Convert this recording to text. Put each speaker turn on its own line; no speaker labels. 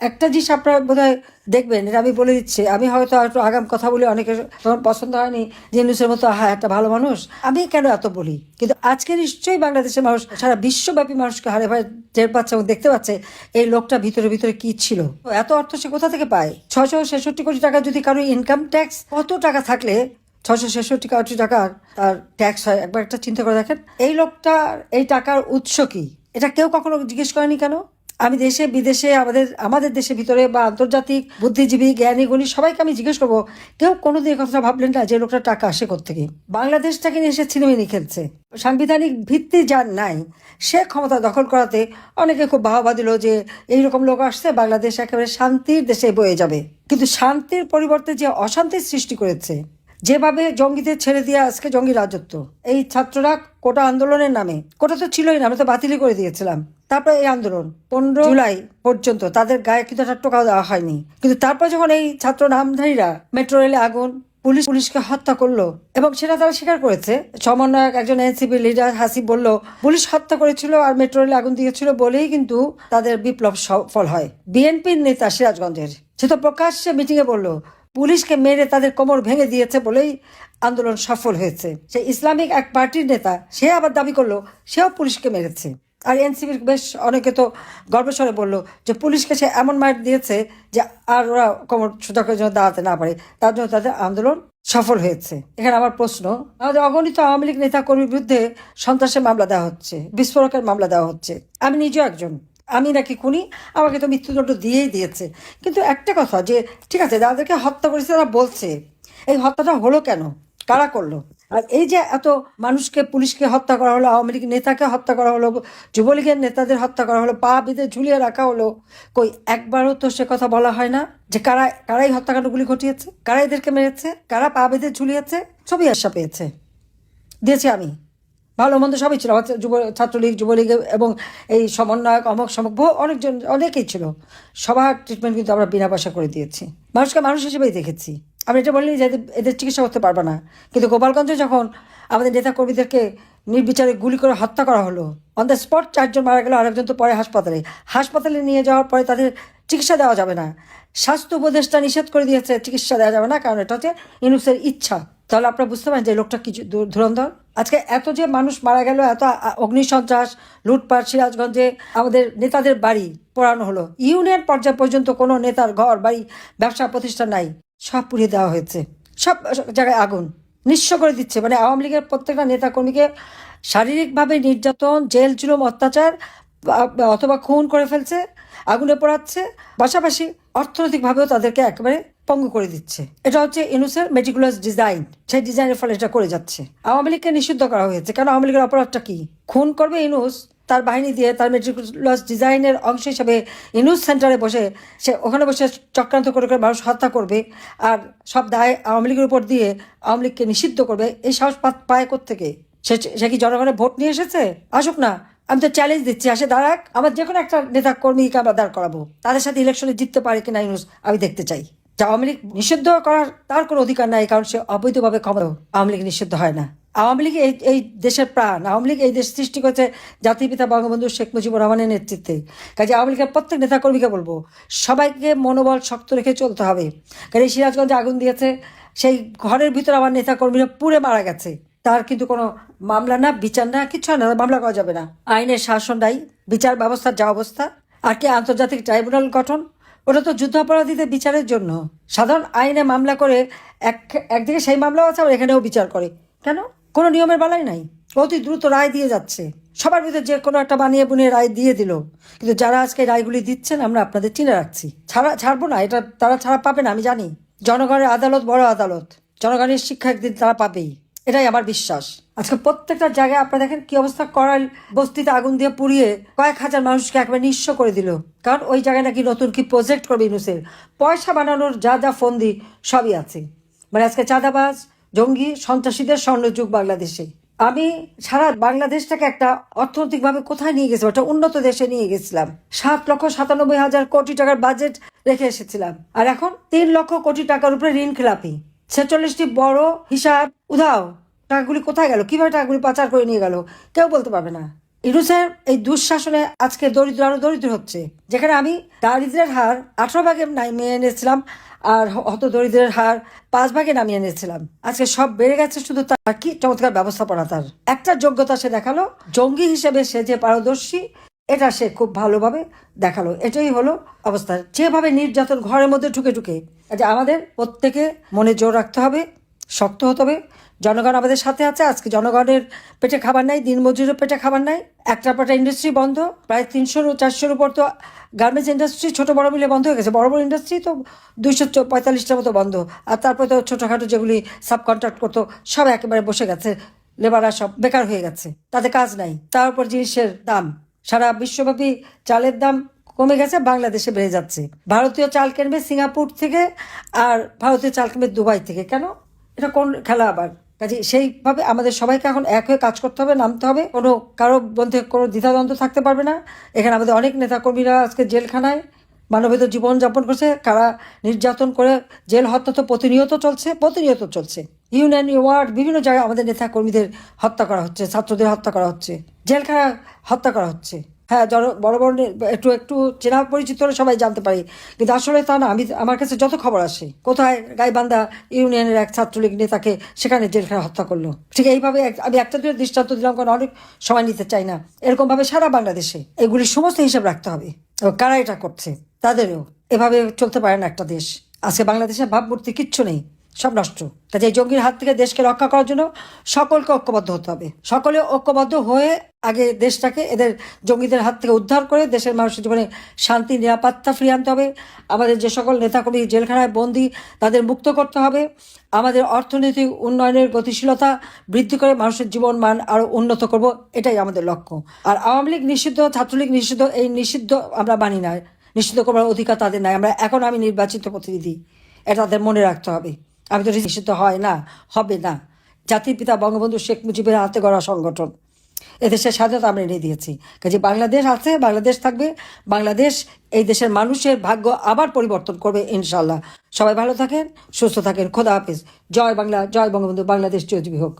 একটা জিনিস আপনারা বোধ দেখবেন এটা আমি বলে দিচ্ছি। আমি হয়তো একটু আগাম কথা বলি অনেকে তখন পছন্দ হয়নি যে ইউনুসের মতো হ্যাঁ একটা ভালো মানুষ। আমি কেন এত বলি? কিন্তু আজকে নিশ্চয়ই বাংলাদেশের মানুষ, সারা বিশ্বব্যাপী মানুষকে হারে ভাই, টের পাচ্ছে এবং দেখতে পাচ্ছে, এই লোকটা ভিতরে ভিতরে কি ছিল? এত অর্থ সে কোথা থেকে পায়? ছশো ছেষট্টি কোটি টাকা যদি কারও ইনকাম ট্যাক্স কত টাকা থাকলে ছশো ছেষট্টি কোটি টাকার তার ট্যাক্স হয়? একবার একটা চিন্তা করে দেখেন। এই লোকটার, এই টাকার উৎস কি? এটা কেউ কখনো জিজ্ঞেস করেনি কেন? আমি দেশে, বিদেশে, আমাদের আমাদের দেশের ভিতরে বা আন্তর্জাতিক বুদ্ধিজীবী, জ্ঞানী, গুণী, সবাইকে আমি জিজ্ঞেস করব, কেউ কোনোদিন কথাটা ভাবলেন না যে লোকটা টাকা আসে থেকে বাংলাদেশটাকে নিয়ে এসে ছিনেমিনি খেলছে। সাংবিধানিক ভিত্তি যার নাই, সে ক্ষমতা দখল করাতে অনেকে খুব বাহবা দিল যে এইরকম লোক আসছে, বাংলাদেশ একেবারে শান্তির দেশে বয়ে যাবে। কিন্তু শান্তির পরিবর্তে যে অশান্তির সৃষ্টি করেছে, যেভাবে জঙ্গিদের ছেড়ে দিয়ে আজকে জঙ্গি রাজত্ব, এই ছাত্ররা কোটা আন্দোলনের নামে, কোটা তো ছিলই না আমরা তো বাতিলই করে দিয়েছিলাম। তারপরে এই আন্দোলন পনেরো জুলাই। পর্যন্ত তাদের গায়ে কিন্তু একটা টোকা দেওয়া হয়নি। কিন্তু তারপর যখন এই ছাত্র নামধারীরা মেট্রো রেলে আগুন পুলিশ পুলিশকে হত্যা করল এবং সেটা তারা স্বীকার করেছে সমন্বয়ক একজন এনসিপি লিডার হাসিব বলল পুলিশ হত্যা করেছিল আর মেট্রো রেলে আগুন দিয়েছিল বলেই কিন্তু তাদের বিপ্লব সফল হয়। বিএনপির নেতা সিরাজগঞ্জের সে তো প্রকাশ্যে মিটিংয়ে বলল পুলিশকে মেরে তাদের কোমর ভেঙে দিয়েছে বলেই আন্দোলন সফল হয়েছে। সে ইসলামিক এক পার্টির নেতা সে আবার দাবি করল সেও পুলিশকে মেরেছে। আর এনসিপির বেশ অনেকে তো গর্বস্বরে বলল যে পুলিশকে সে এমন মার দিয়েছে যে আর ওরা কোমর সোজা যেন দাঁড়াতে না পারে। তার জন্য তাদের আন্দোলন সফল হয়েছে। এখানে আমার প্রশ্ন, আমাদের অগণিত আওয়ামী লীগ নেতা কর্মীর বিরুদ্ধে সন্ত্রাসের মামলা দেওয়া হচ্ছে, বিস্ফোরকের মামলা দেওয়া হচ্ছে। আমি নিজেও একজন, আমি নাকি খুনি, আমাকে তো মৃত্যুদণ্ড দিয়েই দিয়েছে। কিন্তু একটা কথা যে, ঠিক আছে, যাদেরকে হত্যা করেছে তারা বলছে, এই হত্যাটা হলো কেন? কারা করল? আর এই যে এত মানুষকে, পুলিশকে হত্যা করা হলো, আওয়ামী লীগ নেতাকে হত্যা করা হলো, যুবলীগের নেতাদের হত্যা করা হলো, পা বেঁধে ঝুলিয়ে রাখা হলো, কই, একবারও তো সে কথা বলা হয় না যে কারা, কারাই হত্যাকাণ্ডগুলি ঘটিয়েছে? কারা এদেরকে মেরেছে? কারা পা বেঁধে ঝুলিয়েছে? ছবি আশা পেয়েছে। দিয়েছি আমি। ভালো মন্দ সবই ছিল। যুব, ছাত্রলীগ, যুবলীগ এবং এই সমন্বয়ক, অমক, সমক, বহু অনেকজন, অনেকেই ছিল। সবার ট্রিটমেন্ট কিন্তু আমরা বিনা পয়সা করে দিয়েছি। মানুষকে মানুষ হিসেবেই দেখেছি। আমি এটা বলিনি যে এদের- চিকিৎসা করতে পারবে না। কিন্তু গোপালগঞ্জে যখন আমাদের নেতা কর্মীদেরকে নির্বিচারে গুলি করে হত্যা করা হলো অন দ্য স্পট চারজন মারা গেল, আরেকজন তো পরে হাসপাতালে। হাসপাতালে নিয়ে যাওয়ার পরে তাদের চিকিৎসা দেওয়া যাবে না। স্বাস্থ্য উপদেষ্টা নিষেধ করে দিয়েছে, চিকিৎসা দেওয়া যাবে না, কারণ এটা হচ্ছে ইনুসের ইচ্ছা। তাহলে আপনারা বুঝতে পারেন যে লোকটা কিছু ধুরন্ধর? আজকে এত যে মানুষ মারা গেল, এত অগ্নিসন্ত্রাস, লুটপাট, সিরাজগঞ্জে আমাদের নেতাদের বাড়ি পোড়ানো হলো। ইউনিয়ন পর্যায় পর্যন্ত কোনো নেতার ঘর, বাড়ি, ব্যবসা, প্রতিষ্ঠান নাই। সব পুড়িয়ে দেওয়া হয়েছে। সব জায়গায় আগুন। নিঃস্ব করে দিচ্ছে। মানে আওয়ামী লীগের প্রত্যেকটা নেতা কর্মীকে শারীরিকভাবে নির্যাতন, জেল, জুলুম, অত্যাচার অথবা খুন করে ফেলছে, আগুনে পোড়াচ্ছে, পাশাপাশি অর্থনৈতিকভাবেও তাদেরকে একেবারে পঙ্গু করে দিচ্ছে। এটা হচ্ছে ইনুসের মেটিকুলাস ডিজাইন সেই ডিজাইনের ফলে এটা করে যাচ্ছে। আওয়ামী লীগকে নিষিদ্ধ করা হয়েছে। কারণ আওয়ামী লীগের অপরাধটা কি? খুন করবে ইনুস তার বাহিনী দিয়ে তার মেট্রিকুলাস ডিজাইনের অংশ হিসাবে ইনুস সেন্টারে বসে সে, ওখানে বসে চক্রান্ত করে করে মানুষ হত্যা করবে আর সব দায় আওয়ামী লীগের উপর দিয়ে আওয়ামী লীগকে নিষিদ্ধ করবে। এই সাহস পায় থেকে সে সে কি জনগণের ভোট নিয়ে এসেছে? আসুক না, আমি তো চ্যালেঞ্জ দিচ্ছি, আসে দাঁড়াক। আমার যে কোনো একটা নেতা কর্মীকে আমরা দাঁড় করাবো। তাদের সাথে ইলেকশনে জিততে পারে কিনা ইউনুস আমি দেখতে চাই। যে আওয়ামী লীগ নিষিদ্ধ করার তার কোনো অধিকার নাই, কারণ সে অবৈধভাবে ক্ষমতা, আওয়ামী লীগ নিষিদ্ধ হয় না। আওয়ামী লীগ এই এই দেশের প্রাণ, আওয়ামী লীগ এই দেশ সৃষ্টি করেছে জাতির পিতা বঙ্গবন্ধু শেখ মুজিবুর রহমানের নেতৃত্বে। কাজে আওয়ামী লীগের প্রত্যেক নেতাকর্মীকে বলব, সবাইকে মনোবল শক্ত রেখে চলতে হবে। কারণ এই সিরাজগঞ্জে আগুন দিয়েছে, সেই ঘরের ভিতরে আমার নেতাকর্মীরা পুড়ে মারা গেছে। তার কিন্তু কোনো মামলা না, বিচার না, কিছু না, মামলা করা যাবে না। আইনের শাসন নাই, বিচার ব্যবস্থার যা অবস্থা, আর কি আন্তর্জাতিক ট্রাইব্যুনাল গঠন, ওটা তো যুদ্ধাপরাধীদের বিচারের জন্য। সাধারণ আইনে মামলা করে এক, একদিকে সেই মামলাও আছে, আবার এখানেও বিচার করে। কেন? কোনো নিয়মের বালাই নাই। অতি দ্রুত রায় দিয়ে যাচ্ছে। সবার ভিতরে যে কোনো একটা বানিয়ে বুনিয়ে রায় দিয়ে দিল। কিন্তু যারা আজকে রায়গুলি দিচ্ছেন, আমরা আপনাদের চিনে রাখছি। ছাড়া, ছাড়বো না, এটা তারা ছাড়া পাবে না, আমি জানি। জনগণের আদালত বড় আদালত। জনগণের শিক্ষা একদিন তারা পাবেই। এটাই আমার বিশ্বাস। আজকে প্রত্যেকটা জায়গায় আপনারা দেখেন কি অবস্থা করাল বস্তিতে আগুন দিয়ে পুড়িয়ে কয়েক হাজার মানুষকে একবার নিঃস্ব করে দিল। কারণ ওই জায়গায় নাকি নতুন কি প্রজেক্ট করবে ইনুসের পয়সা বানানোর যা যা ফন্দি সবই আছে। মানে আজকে চাঁদাবাজ জঙ্গি সন্ত্রাসীদের স্বর্ণযুগ বাংলাদেশে। আমি সারা বাংলাদেশটাকে একটা অর্থনৈতিকভাবে কোথায় নিয়ে গেছিলাম? একটা উন্নত দেশে নিয়ে গেছিলাম। সাত লক্ষ সাতানব্বই হাজার কোটি টাকার বাজেট রেখে এসেছিলাম। আর এখন তিন লক্ষ কোটি টাকার উপরে ঋণ খেলাপি। ছেচল্লিশটি বড় হিসাব উধাও। টাকাগুলি কোথায় গেল? কীভাবে টাকাগুলি পাচার করে নিয়ে গেল? কেউ বলতে পারবে না। ইউনুসের এই দুঃশাসনে আজকে দরিদ্র আরও দরিদ্র হচ্ছে। যেখানে আমি দারিদ্রের হার আঠারো ভাগে নামিয়ে এনেছিলাম, আর হত দরিদ্রের হার পাঁচ ভাগে নামিয়ে এনেছিলাম। আজকে সব বেড়ে গেছে শুধু তার কি চমৎকার ব্যবস্থাপনা তার। একটা যোগ্যতা সে দেখাল, জঙ্গি হিসেবে সে যে পারদর্শী, এটা সে খুব ভালোভাবে দেখাল। এটাই হলো অবস্থা। যেভাবে নির্যাতন ঘরের মধ্যে ঢুকে ঢুকে যে আমাদের প্রত্যেকে মনে জোর রাখতে হবে, শক্ত হতে হবে জনগণ আমাদের সাথে আছে, আজকে জনগণের পেটে খাবার নাই দিনমজুরের পেটে খাবার নাই, একটা পাটা ইন্ডাস্ট্রি বন্ধ, প্রায় তিনশোর চারশোর উপর তো গার্মেন্টস ইন্ডাস্ট্রি ছোট বড় মিলে বন্ধ হয়ে গেছে, বড় বড় ইন্ডাস্ট্রি তো দুইশো পঁয়তাল্লিশটার মতো বন্ধ, আর তারপরে তো ছোটোখাটো যেগুলি সাব কন্ট্রাক্ট করতো, সব একেবারে বসে গেছে, লেবাররা সব বেকার হয়ে গেছে, তাতে কাজ নাই, তার উপর জিনিসের দাম, সারা বিশ্বব্যাপী চালের দাম কমে গেছে, বাংলাদেশে বেড়ে যাচ্ছে, ভারতীয় চাল কিনবে সিঙ্গাপুর থেকে, আর ভারতীয় চাল কিনবে দুবাই থেকে, কেন? এটা কোন খেলা আবার? কাজে সেইভাবে আমাদের সবাইকে এখন এক হয়ে কাজ করতে হবে, নামতে হবে। কোনো কারও মধ্যে কোনো দ্বিধাদ্বন্দ্ব থাকতে পারবে না। এখানে আমাদের অনেক নেতাকর্মীরা আজকে জেলখানায় মানবিত জীবনযাপন করছে। কারা নির্যাতন করে জেল হত্যা তো প্রতিনিয়ত চলছে প্রতিনিয়ত চলছে। ইউনিয়ন, ওয়ার্ড, বিভিন্ন জায়গায় আমাদের নেতা কর্মীদের হত্যা করা হচ্ছে, ছাত্রদের হত্যা করা হচ্ছে জেলখানা হত্যা করা হচ্ছে। হ্যাঁ বড় বড় একটু একটু চেনা পরিচিত হলে সবাই জানতে পারি। কিন্তু আসলে তা না, আমি, আমার কাছে যত খবর আসে, কোথায় গাইবান্ধা ইউনিয়নের এক ছাত্রলীগ নেতাকে সেখানে জেলখানা হত্যা করল? ঠিক এইভাবে আমি একটা দুটো দৃষ্টান্ত দিলাম, কারণ অনেক সময় নিতে চাই না। এরকমভাবে সারা বাংলাদেশে এগুলি সমস্ত হিসাব রাখতে হবে। কারা এটা করছে, তাদেরও এভাবে চলতে পারে না একটা দেশ। আজকে বাংলাদেশের ভাবমূর্তি কিচ্ছু নেই। সব নষ্ট। কাজে জঙ্গির হাত থেকে দেশকে রক্ষা করার জন্য সকলকে ঐক্যবদ্ধ হতে হবে। সকলে ঐক্যবদ্ধ হয়ে আগে দেশটাকে, এদের জঙ্গিদের হাত থেকে উদ্ধার করে দেশের মানুষের জীবনে শান্তি, নিরাপত্তা ফিরিয়ে আনতে হবে। আমাদের যে সকল নেতাকর্মী, জেলখানায় বন্দি, তাদের মুক্ত করতে হবে। আমাদের অর্থনৈতিক উন্নয়নের গতিশীলতা বৃদ্ধি করে মানুষের জীবন মান আরও উন্নত করব, এটাই আমাদের লক্ষ্য। আর আওয়ামী লীগ নিষিদ্ধ, ছাত্রলীগ নিষিদ্ধ, এই নিষিদ্ধ আমরা মানি না। নিষিদ্ধ করবার অধিকার তাদের নাই। আমরা এখন আমি নির্বাচিত প্রতিনিধি। এটা তাদের মনে রাখতে হবে। আমি তো নিষিদ্ধ হয় না, হবে না। জাতির পিতা বঙ্গবন্ধু শেখ মুজিবের হাতে গড়া সংগঠন। এদেশের স্বাধীনতা আমরা এনে দিয়েছি। কাজে বাংলাদেশ আছে, বাংলাদেশ থাকবে, বাংলাদেশ এই দেশের মানুষের ভাগ্য আবার পরিবর্তন করবে ইনশাল্লাহ সবাই ভালো থাকেন, সুস্থ থাকেন, খোদা হাফিজ। জয় বাংলা, জয় বঙ্গবন্ধু, বাংলাদেশ চৌধুরী হোক